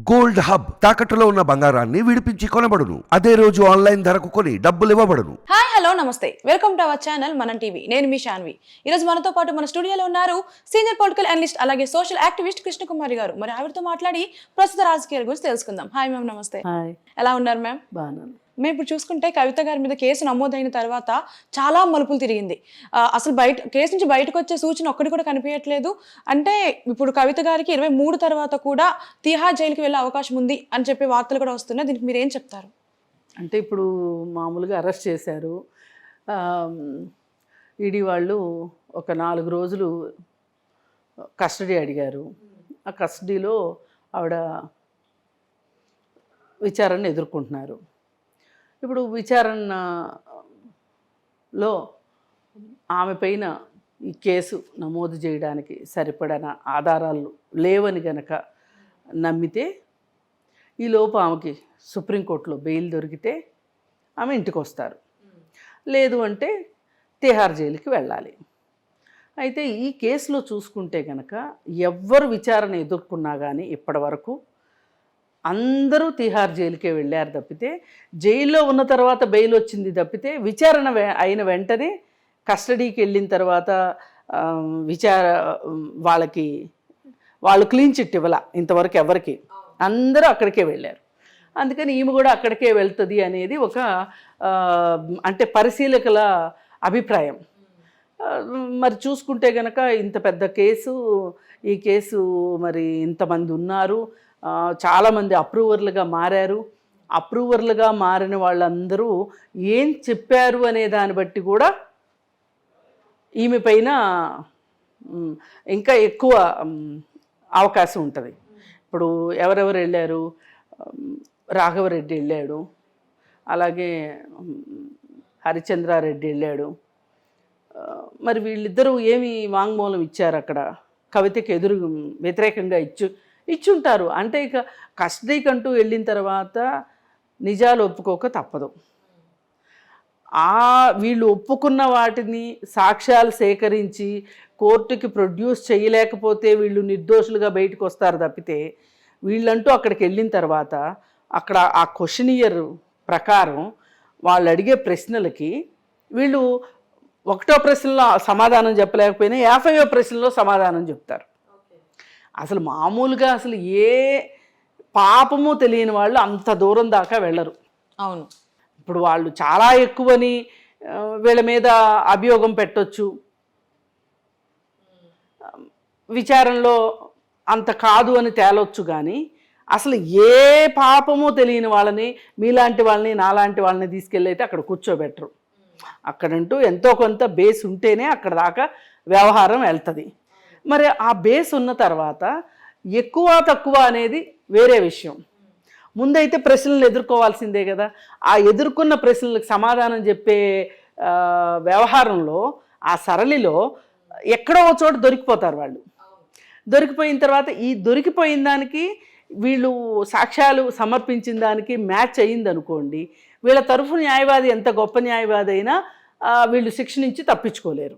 Gold hub తాకట్టులో ఉన్న బంగారాన్ని విడిపించి కొనబడును. అదే రోజు ఆన్లైన్ ధరకు కొని డబ్బులు ఇవ్వబడును. హాయ్ హలో నమస్తే. Welcome to our channel Manam TV. నేను మీ శాన్వి ఈరోజు మనతో పాటు మన స్టూడియోలో ఉన్నారు సీనియర్ పొలిటికల్ అనలిస్ట్ అలాగే సోషల్ యాక్టివిస్ట్ కృష్ణకుమారి గారు. మరి ఆవిడతో మాట్లాడి ప్రస్తుత రాజకీయాల గురించి తెలుసుకుందాం. హాయ్ మ్యామ్ నమస్తే. హాయ్. ఎలా ఉన్నారు మ్యామ్? బాగున్నాను. మేము ఇప్పుడు చూసుకుంటే కవిత గారి మీద కేసు నమోదైన తర్వాత చాలా మలుపులు తిరిగింది. అసలు బయట కేసు నుంచి బయటకు వచ్చే సూచన ఒక్కటి కూడా కనిపించట్లేదు. అంటే ఇప్పుడు కవిత గారికి ఇరవై మూడు తర్వాత కూడా తిహార్ జైలుకి వెళ్ళే అవకాశం ఉంది అని చెప్పి వార్తలు కూడా వస్తున్నాయి. దీనికి మీరు ఏం చెప్తారు? అంటే ఇప్పుడు మామూలుగా అరెస్ట్ చేశారు. ఈడీ వాళ్ళు ఒక నాలుగు రోజులు కస్టడీ అడిగారు. ఆ కస్టడీలో ఆవిడ విచారణ ఎదుర్కొంటున్నారు. ఇప్పుడు విచారణలో ఆమె పైన ఈ కేసు నమోదు చేయడానికి సరిపడన ఆధారాలు లేవని గనక నమ్మితే ఈ లోపు ఆమెకి సుప్రీంకోర్టులో బెయిల్ దొరికితే ఆమె ఇంటికి వస్తారు లేదు అంటే తిహార్ జైలుకి వెళ్ళాలి. అయితే ఈ కేసులో చూసుకుంటే కనుక ఎవ్వరు విచారణ ఎదుర్కొన్నా కానీ ఇప్పటి వరకు అందరూ తిహార్ జైలుకే వెళ్ళారు తప్పితే జైల్లో ఉన్న తర్వాత బెయిల్ వచ్చింది తప్పితే విచారణ అయిన వెంటనే కస్టడీకి వెళ్ళిన తర్వాత విచార వాళ్ళకి వాళ్ళు క్లీన్ చిట్ ఇవ్వాల ఇంతవరకు ఎవరికి. అందరూ అక్కడికే వెళ్ళారు. అందుకని ఈమె కూడా అక్కడికే వెళ్తుంది అనేది ఒక అంటే పరిశీలకుల అభిప్రాయం. మరి చూసుకుంటే గనక ఇంత పెద్ద కేసు ఈ కేసు మరి ఇంతమంది ఉన్నారు. చాలామంది అప్రూవర్లుగా మారారు. అప్రూవర్లుగా మారిన వాళ్ళందరూ ఏం చెప్పారు అనే దాన్ని బట్టి కూడా ఈమె పైన ఇంకా ఎక్కువ అవకాశం ఉంటుంది. ఇప్పుడు ఎవరెవరు వెళ్ళారు? రాఘవరెడ్డి వెళ్ళాడు. అలాగే హరిచంద్రారెడ్డి వెళ్ళాడు. మరి వీళ్ళిద్దరూ ఏమి వాంగ్మూలం ఇచ్చారు అక్కడ? కవితకి ఎదురు వ్యతిరేకంగా ఇచ్చు ఇచ్చుంటారు. అంటే ఇక కస్టడీకంటూ వెళ్ళిన తర్వాత నిజాలు ఒప్పుకోక తప్పదు. ఆ వీళ్ళు ఒప్పుకున్న వాటిని సాక్ష్యాలు సేకరించి కోర్టుకి ప్రొడ్యూస్ చేయలేకపోతే వీళ్ళు నిర్దోషులుగా బయటకు వస్తారు తప్పితే వీళ్ళంటూ అక్కడికి వెళ్ళిన తర్వాత అక్కడ ఆ క్వశ్చనియర్ ప్రకారం వాళ్ళు అడిగే ప్రశ్నలకి వీళ్ళు ఒకటో ప్రశ్నలో సమాధానం చెప్పలేకపోయినా యాభైవ ప్రశ్నలో సమాధానం చెప్తారు. అసలు మామూలుగా అసలు ఏ పాపము తెలియని వాళ్ళు అంత దూరం దాకా వెళ్ళరు. అవును. ఇప్పుడు వాళ్ళు చాలా ఎక్కువని వీళ్ళ మీద అభియోగం పెట్టొచ్చు. విచారణలో అంత కాదు అని తేలొచ్చు కానీ అసలు ఏ పాపమో తెలియని వాళ్ళని మీలాంటి వాళ్ళని నాలాంటి వాళ్ళని తీసుకెళ్ళి అయితే అక్కడ కూర్చోబెట్టరు. అక్కడంటూ ఎంతో కొంత బేస్ ఉంటేనే అక్కడ దాకా వ్యవహారం వెళ్తుంది. మరి ఆ బేస్ ఉన్న తర్వాత ఎక్కువ తక్కువ అనేది వేరే విషయం. ముందైతే ప్రశ్నలు ఎదుర్కోవాల్సిందే కదా. ఆ ఎదుర్కొన్న ప్రశ్నలకు సమాధానం చెప్పే వ్యవహారంలో ఆ సరళిలో ఎక్కడో చోట దొరికిపోతారు వాళ్ళు. దొరికిపోయిన తర్వాత ఈ దొరికిపోయిన దానికి వీళ్ళు సాక్ష్యాలు సమర్పించిన దానికి మ్యాచ్ అయ్యింది అనుకోండి వీళ్ళ తరఫు న్యాయవాది ఎంత గొప్ప న్యాయవాది అయినా వీళ్ళు శిక్ష నుంచి తప్పించుకోలేరు.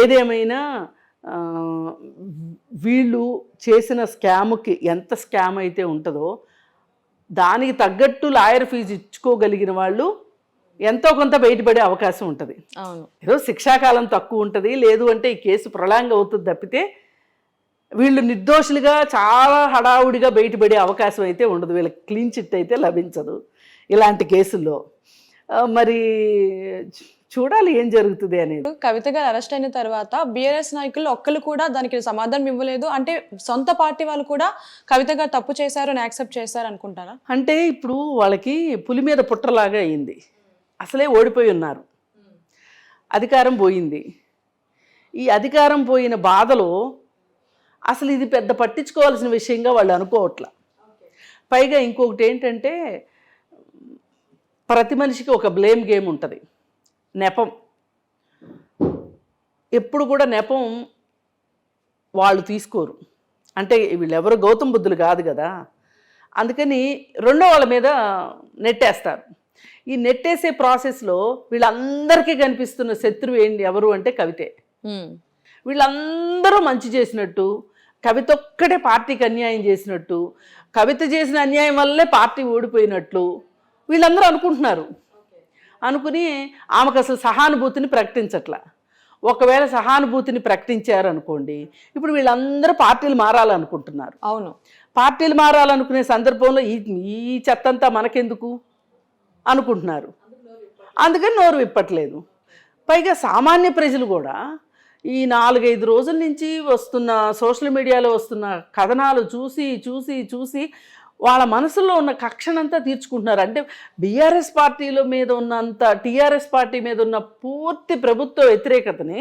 ఏదేమైనా వీళ్ళు చేసిన స్కామ్కి ఎంత స్కామ్ అయితే ఉంటుందో దానికి తగ్గట్టు లాయర్ ఫీజు ఇచ్చుకోగలిగిన వాళ్ళు ఎంతో కొంత బయటపడే అవకాశం ఉంటుంది. ఏదో శిక్షాకాలం తక్కువ ఉంటుంది లేదు అంటే ఈ కేసు ప్రొలాంగ్ అవుతుంది తప్పితే వీళ్ళు నిర్దోషులుగా చాలా హడావుడిగా బయటపడే అవకాశం అయితే ఉండదు. వీళ్ళకి క్లీన్ చిట్ అయితే లభించదు ఇలాంటి కేసుల్లో. మరి చూడాలి ఏం జరుగుతుంది అనేది. కవిత గారు అరెస్ట్ అయిన తర్వాత బీఆర్ఎస్ నాయకులు ఒక్కరు కూడా దానికి సమాధానం ఇవ్వలేదు. అంటే సొంత పార్టీ వాళ్ళు కూడా కవిత గారు తప్పు చేశారు అని యాక్సెప్ట్ చేశారు అనుకుంటారా? అంటే ఇప్పుడు వాళ్ళకి పులి మీద పుట్టలాగా అయింది. అసలే ఓడిపోయి ఉన్నారు. అధికారం పోయింది. ఈ అధికారం పోయిన బాధలో అసలు ఇది పెద్ద పట్టించుకోవాల్సిన విషయంగా వాళ్ళు అనుకోవట్ల. పైగా ఇంకొకటి ఏంటంటే ప్రతి మనిషికి ఒక బ్లేమ్ గేమ్ ఉంటుంది. నెపం. ఎప్పుడు కూడా నెపం వాళ్ళు తీసుకోరు. అంటే వీళ్ళెవరు గౌతమ్ బుద్ధులు కాదు కదా. అందుకని రెండో వాళ్ళ మీద నెట్టేస్తారు. ఈ నెట్టేసే ప్రాసెస్లో వీళ్ళందరికీ కనిపిస్తున్న శత్రువు ఏంటి ఎవరు అంటే కవితే. వీళ్ళందరూ మంచి చేసినట్టు కవిత ఒక్కటే పార్టీకి అన్యాయం చేసినట్టు కవిత చేసిన అన్యాయం వల్లే పార్టీ ఓడిపోయినట్లు వీళ్ళందరూ అనుకుంటున్నారు. అనుకుని ఆమెకు అసలు సహానుభూతిని ప్రకటించట్ల. ఒకవేళ సహానుభూతిని ప్రకటించారనుకోండి ఇప్పుడు వీళ్ళందరూ పార్టీలు మారాలనుకుంటున్నారు. అవును. పార్టీలు మారాలనుకునే సందర్భంలో ఈ ఈ చెత్తంతా మనకెందుకు? అనుకుంటున్నారు. అందుకని నోరు విప్పట్లేదు. పైగా సామాన్య ప్రజలు కూడా ఈ నాలుగైదు రోజుల నుంచి వస్తున్న సోషల్ మీడియాలో వస్తున్న కథనాలు చూసి చూసి చూసి వాళ్ళ మనసులో ఉన్న కక్షనంతా తీర్చుకుంటున్నారు. అంటే బీఆర్ఎస్ పార్టీల మీద ఉన్నంత టీఆర్ఎస్ పార్టీ మీద ఉన్న పూర్తి ప్రభుత్వ వ్యతిరేకతని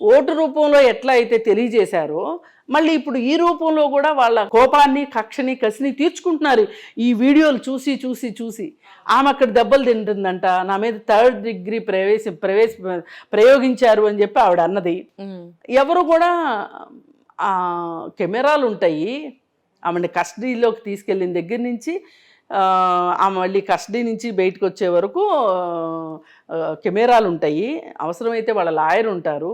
ఓటు రూపంలో ఎట్లా అయితే తెలియజేశారో మళ్ళీ ఇప్పుడు ఈ రూపంలో కూడా వాళ్ళ కోపాన్ని కక్షని కసిని తీర్చుకుంటున్నారు. ఈ వీడియోలు చూసి చూసి చూసి. ఆమె అక్కడ దెబ్బలు తింటుందంట. నా మీద థర్డ్ డిగ్రీ ప్రవేశ ప్రవేశ ప్రయోగించారు అని చెప్పి ఆవిడ అన్నది. ఎవరు కూడా కెమెరాలు ఉంటాయి ఆమెని కస్టడీలోకి తీసుకెళ్ళిన దగ్గర నుంచి ఆమె మళ్ళీ కస్టడీ నుంచి బయటకు వచ్చే వరకు కెమెరాలు ఉంటాయి. అవసరమైతే వాళ్ళ లాయర్ ఉంటారు.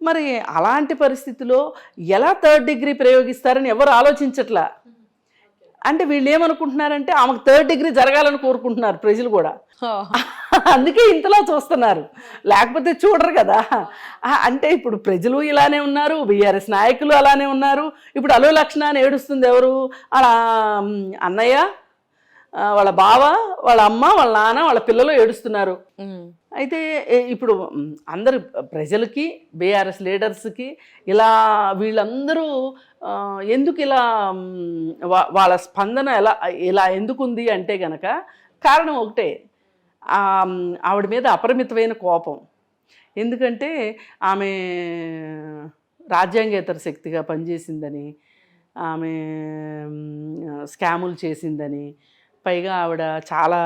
మరి అలాంటి పరిస్థితిలో ఎలా థర్డ్ డిగ్రీ ప్రయోగిస్తారని ఎవరు ఆలోచించట్లా? అంటే వీళ్ళు ఏమనుకుంటున్నారంటే ఆమెకు థర్డ్ డిగ్రీ జరగాలని కోరుకుంటున్నారు ప్రజలు కూడా. అందుకే ఇంతలా చూస్తున్నారు. లేకపోతే చూడరు కదా. అంటే ఇప్పుడు ప్రజలు ఇలానే ఉన్నారు బీఆర్ఎస్ నాయకులు అలానే ఉన్నారు. ఇప్పుడు అలో లక్షణ అని ఏడుస్తుంది ఎవరు? అలా అన్నయ్య వాళ్ళ బావ వాళ్ళ అమ్మ వాళ్ళ నాన్న వాళ్ళ పిల్లలు ఏడుస్తున్నారు. అయితే ఇప్పుడు అందరు ప్రజలకి బీఆర్ఎస్ లీడర్స్కి ఇలా వీళ్ళందరూ ఎందుకు ఇలా వాళ్ళ స్పందన ఎలా ఇలా ఎందుకు ఉంది అంటే గనక కారణం ఒకటే. ఆవిడ మీద అపరిమితమైన కోపం. ఎందుకంటే ఆమె రాజ్యాంగేతర శక్తిగా పనిచేసిందని ఆమె స్కాములు చేసిందని పైగా ఆవిడ చాలా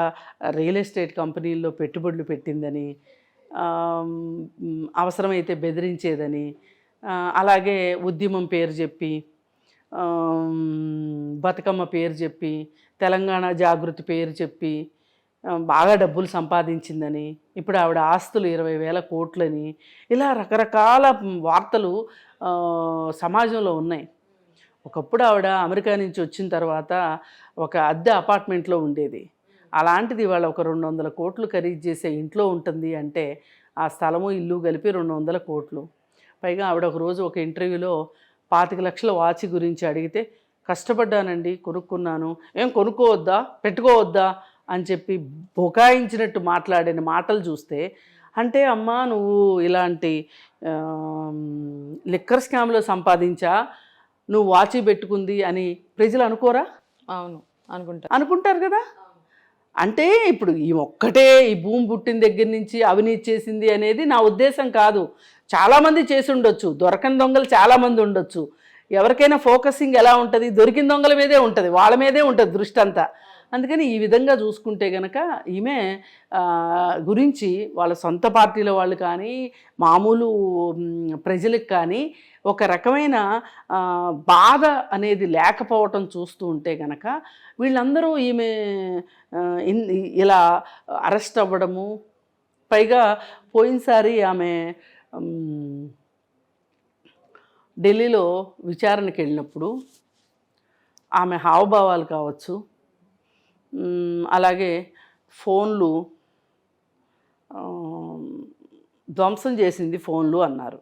రియల్ ఎస్టేట్ కంపెనీల్లో పెట్టుబడులు పెట్టిందని అవసరమైతే బెదిరించేదని అలాగే ఉద్యమం పేరు చెప్పి బతుకమ్మ పేరు చెప్పి తెలంగాణ జాగృతి పేరు చెప్పి బాగా డబ్బులు సంపాదించిందని ఇప్పుడు ఆవిడ ఆస్తులు ఇరవై వేల కోట్లని ఇలా రకరకాల వార్తలు సమాజంలో ఉన్నాయి. ఒకప్పుడు ఆవిడ అమెరికా నుంచి వచ్చిన తర్వాత ఒక అద్దె అపార్ట్మెంట్లో ఉండేది. అలాంటిది ఇవాళ ఒక రెండు వందల కోట్లు ఖరీదు చేసే ఇంట్లో ఉంటుంది అంటే ఆ స్థలము ఇల్లు కలిపి రెండు వందల కోట్లు. పైగా ఆవిడ ఒక రోజు ఒక ఇంటర్వ్యూలో పాతిక లక్షల వాచి గురించి అడిగితే కష్టపడ్డానండి కొనుక్కున్నాను. ఏం కొనుక్కోవద్దా? పెట్టుకోవద్దా? అని చెప్పి బుకాయించినట్టు మాట్లాడిన మాటలు చూస్తే అంటే అమ్మా నువ్వు ఇలాంటి లిక్కర్ స్కామ్లో సంపాదించా నువ్వు వాచి పెట్టుకుంది అని ప్రజలు అనుకోరా? అవును అనుకుంటా. అనుకుంటారు కదా? అంటే ఇప్పుడు ఈ ఒక్కటే ఈ భూమి పుట్టిన దగ్గర నుంచి అవినీతి చేసింది అనేది నా ఉద్దేశం కాదు. చాలామంది చేసి ఉండొచ్చు దొరకని దొంగలు చాలామంది ఉండొచ్చు. ఎవరికైనా ఫోకసింగ్ ఎలా ఉంటుంది? దొరికిన దొంగల మీదే ఉంటుంది వాళ్ళ మీదే ఉంటుంది దృష్టి అంతా. అందుకని ఈ విధంగా చూసుకుంటే గనక ఈమె గురించి వాళ్ళ సొంత పార్టీల వాళ్ళు కానీ మామూలు ప్రజలకు కానీ ఒక రకమైన బాధ అనేది లేకపోవటం చూస్తూ ఉంటే గనక వీళ్ళందరూ ఈమె ఇలా అరెస్ట్ అవ్వడము పైగా పోయినసారి ఆమె ఢిల్లీలో విచారణకి వెళ్ళినప్పుడు ఆమె హావభావాలు కావచ్చు అలాగే ఫోన్లు ధ్వంసం చేసింది ఫోన్లు అన్నారు.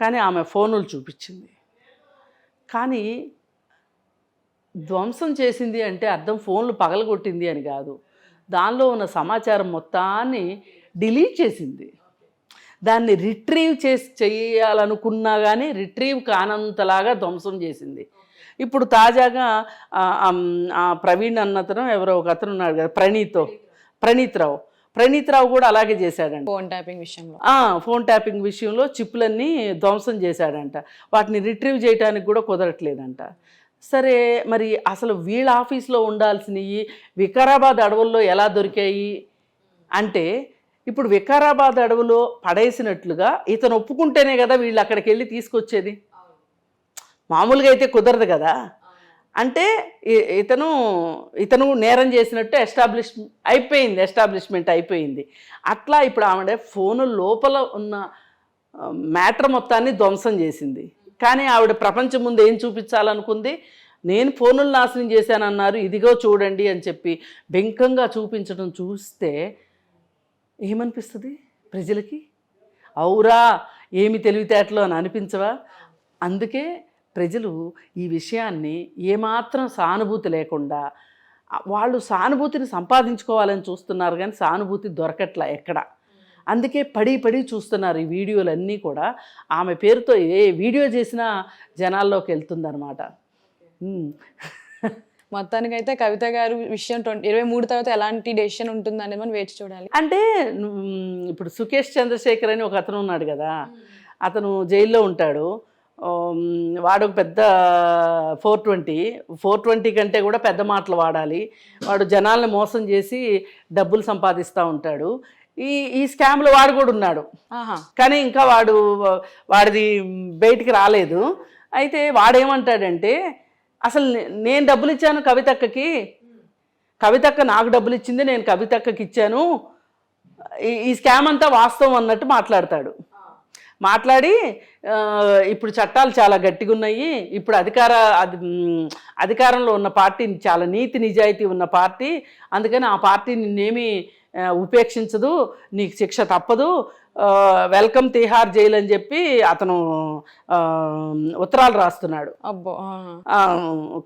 కానీ ఆమె ఫోనులు చూపించింది. కానీ ధ్వంసం చేసింది అంటే అర్థం ఫోన్లు పగలగొట్టింది అని కాదు. దానిలో ఉన్న సమాచారం మొత్తాన్ని డిలీట్ చేసింది. దాన్ని రిట్రీవ్ చేసి చేయాలనుకున్నా కానీ రిట్రీవ్ కానంతలాగా ధ్వంసం చేసింది. ఇప్పుడు తాజాగా ప్రవీణ్ అన్నతను ఎవరో ఒక అతను ఉన్నాడు కదా ప్రణీతో. ప్రణీత్ రావు ప్రణీత్ రావు కూడా అలాగే చేశాడంట. ఫోన్ ట్యాపింగ్ విషయంలో. ఆ, ఫోన్ ట్యాపింగ్ విషయంలో చిప్పులన్నీ ధ్వంసం చేశాడంట. వాటిని రిట్రీవ్ చేయడానికి కూడా కుదరట్లేదంట. సరే మరి అసలు వీళ్ళ ఆఫీస్లో ఉండాల్సినవి వికారాబాద్ అడవుల్లో ఎలా దొరికాయి? అంటే ఇప్పుడు వికారాబాద్ అడవులో పడేసినట్లుగా ఇతను ఒప్పుకుంటేనే కదా వీళ్ళు అక్కడికి వెళ్ళి తీసుకొచ్చేది. మామూలుగా అయితే కుదరదు కదా. అంటే ఇతను ఇతను నేరం చేసినట్టు ఎస్టాబ్లిష్ అయిపోయింది ఎస్టాబ్లిష్మెంట్ అయిపోయింది. అట్లా ఇప్పుడు ఆవిడ ఫోను లోపల ఉన్న మ్యాటర్ మొత్తాన్ని ధ్వంసం చేసింది. కానీ ఆవిడ ప్రపంచం ముందు ఏం చూపించాలనుకుంది? నేను ఫోనులు నాశనం చేశానన్నారు ఇదిగో చూడండి అని చెప్పి బెంకంగా చూపించడం చూస్తే ఏమనిపిస్తుంది ప్రజలకి? అవురా ఏమి తెలివితేటలు అని అనిపించవా? అందుకే ప్రజలు ఈ విషయాన్ని ఏమాత్రం సానుభూతి లేకుండా వాళ్ళు సానుభూతిని సంపాదించుకోవాలని చూస్తున్నారు కానీ సానుభూతి దొరకట్లా ఎక్కడ. అందుకే పడి పడి చూస్తున్నారు ఈ వీడియోలన్నీ కూడా. ఆమె పేరుతో ఏ వీడియో చేసినా జనాల్లోకి వెళ్తుందన్నమాట. ఉమ్. మొత్తానికైతే కవిత గారు విషయం ట్వంటీ ఇరవై మూడు తర్వాత ఎలాంటి డెసిషన్ ఉంటుంది అనేది మనం వేచి చూడాలి. అంటే ఇప్పుడు సుకేష్ చంద్రశేఖర్ అని ఒక అతను ఉన్నాడు కదా. అతను జైల్లో ఉంటాడు. వాడు ఒక పెద్ద ఫోర్ ట్వంటీ. ఫోర్ ట్వంటీ కంటే కూడా పెద్ద మాటలు వాడాలి. వాడు జనాల్ని మోసం చేసి డబ్బులు సంపాదిస్తూ ఉంటాడు. ఈ ఈ స్కామ్లో వాడు కూడా ఉన్నాడు. కానీ ఇంకా వాడు వాడిది బయటికి రాలేదు. అయితే వాడేమంటాడంటే అసలు నేను డబ్బులు ఇచ్చాను కవితక్కకి. కవితక్క నాకు డబ్బులు ఇచ్చింది నేను కవితక్కకి ఇచ్చాను ఈ- ఈ స్కామ్ అంతా వాస్తవం అన్నట్టు మాట్లాడతాడు. మాట్లాడి ఇప్పుడు చట్టాలు చాలా గట్టిగా ఉన్నాయి ఇప్పుడు అధికార అధికారంలో ఉన్న పార్టీ చాలా నీతి నిజాయితీ ఉన్న పార్టీ. అందుకని ఆ పార్టీ నిన్నేమి ఉపేక్షించదు నీకు శిక్ష తప్పదు. వెల్కమ్ తిహార్ జైలు అని చెప్పి అతను ఉత్తరాలు రాస్తున్నాడు. అబ్బో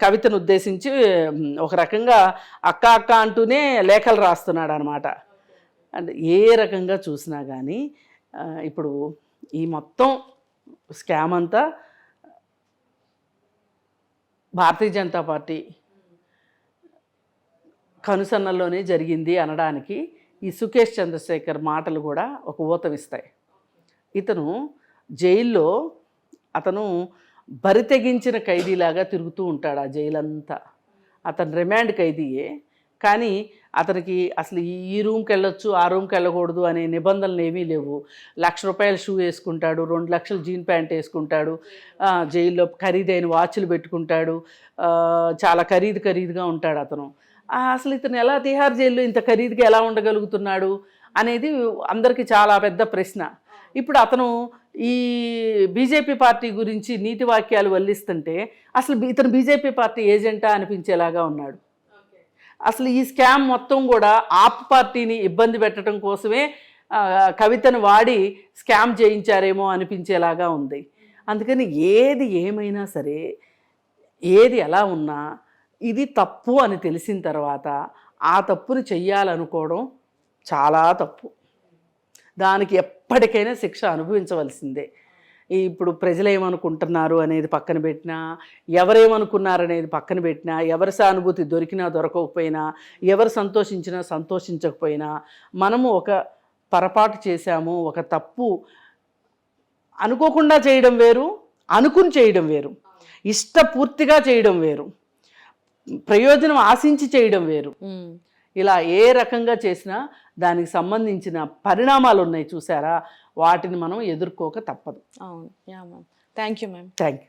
కవితను ఉద్దేశించి ఒక రకంగా అక్క అక్క అంటూనే లేఖలు రాస్తున్నాడు అనమాట అంటే ఏ రకంగా చూసినా కానీ ఇప్పుడు ఈ మొత్తం స్కామ్ అంతా భారతీయ జనతా పార్టీ కనుసన్నల్లోనే జరిగింది అనడానికి ఈ సుఖేష్ చంద్రశేఖర్ మాటలు కూడా ఒక ఊతమిస్తాయి ఇతను జైల్లో అతను బరితెగించిన ఖైదీలాగా తిరుగుతూ ఉంటాడు ఆ జైలంతా. అతను రిమాండ్ ఖైదీయే. కానీ అతనికి అసలు ఈ- ఈ రూమ్కి వెళ్ళొచ్చు ఆ రూమ్కి వెళ్ళకూడదు అనే నిబంధనలు ఏమీ లేవు. లక్ష రూపాయల షూ వేసుకుంటాడు రెండు లక్షలు జీన్ ప్యాంట్ వేసుకుంటాడు జైల్లో ఖరీదైన వాచ్లు పెట్టుకుంటాడు చాలా ఖరీదు ఖరీదుగా ఉంటాడు అతను. అసలు ఇతను ఎలా తిహార్ జైల్లో ఇంత ఖరీదుగా ఎలా ఉండగలుగుతున్నాడు అనేది అందరికీ చాలా పెద్ద ప్రశ్న. ఇప్పుడు అతను ఈ బీజేపీ పార్టీ గురించి నీతి వాక్యాలు వల్లిస్తుంటే అసలు ఇతను బీజేపీ పార్టీ ఏజెంటా అనిపించేలాగా ఉన్నాడు. అసలు ఈ స్కామ్ మొత్తం కూడా ఆప్ పార్టీని ఇబ్బంది పెట్టడం కోసమే కవితను వాడి స్కామ్ చేయించారేమో అనిపించేలాగా ఉంది. అందుకని ఏది ఏమైనా సరే ఏది ఎలా ఉన్నా ఇది తప్పు అని తెలిసిన తర్వాత ఆ తప్పుని చెయ్యాలనుకోవడం చాలా తప్పు. దానికి ఎప్పటికైనా శిక్ష అనుభవించవలసిందే. ఇప్పుడు ప్రజలు ఏమనుకుంటున్నారు అనేది పక్కన పెట్టినా ఎవరేమనుకున్నారు అనేది పక్కన పెట్టినా ఎవరి సానుభూతి దొరికినా దొరకకపోయినా ఎవరు సంతోషించినా సంతోషించకపోయినా మనము ఒక పొరపాటు చేశాము ఒక తప్పు అనుకోకుండా చేయడం వేరు అనుకుని చేయడం వేరు ఇష్టపూర్తిగా చేయడం వేరు ప్రయోజనం ఆశించి చేయడం వేరు. ఇలా ఏ రకంగా చేసినా దానికి సంబంధించిన పరిణామాలు ఉన్నాయి చూసారా వాటిని మనం ఎదుర్కోక తప్పదు. అవును. Yeah ma'am. Thank you ma'am. Thank you